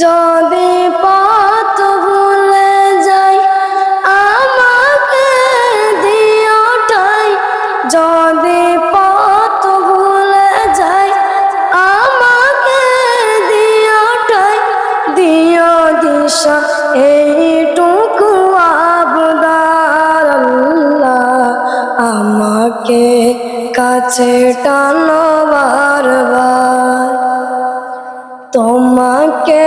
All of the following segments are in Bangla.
যদি পথ ভুলে যাই, আমাকে দিওটাই যদি পথ ভুলে যাই, আমাকে দিওটাই দিও দিশা, এইটুকু আবদার আমাকে কাছে টানো বারবার। তোমাকে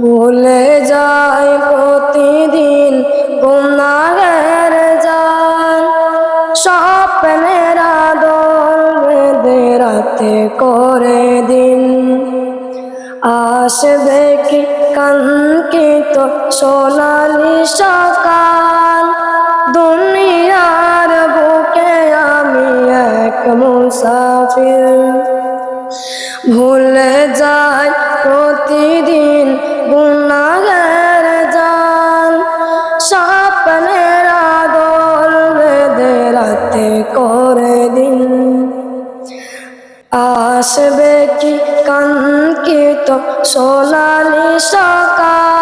ভুলে যাই প্রতিদিন গুনাহের যান। স্বপ্নের আদল বেঁধে রাতে করে দিন। আসবে কি কাঙ্কিত সোনালি সকাল? দুনিয়ার বুকে আমি এক মুসাফির। ভুলে যাই প্রতিদিন গুনাহের জাল স্বপ্নের আদল বেঁধে রাতে করে দিন। আসবে কি কাঙ্কিত সোনালি সকাল?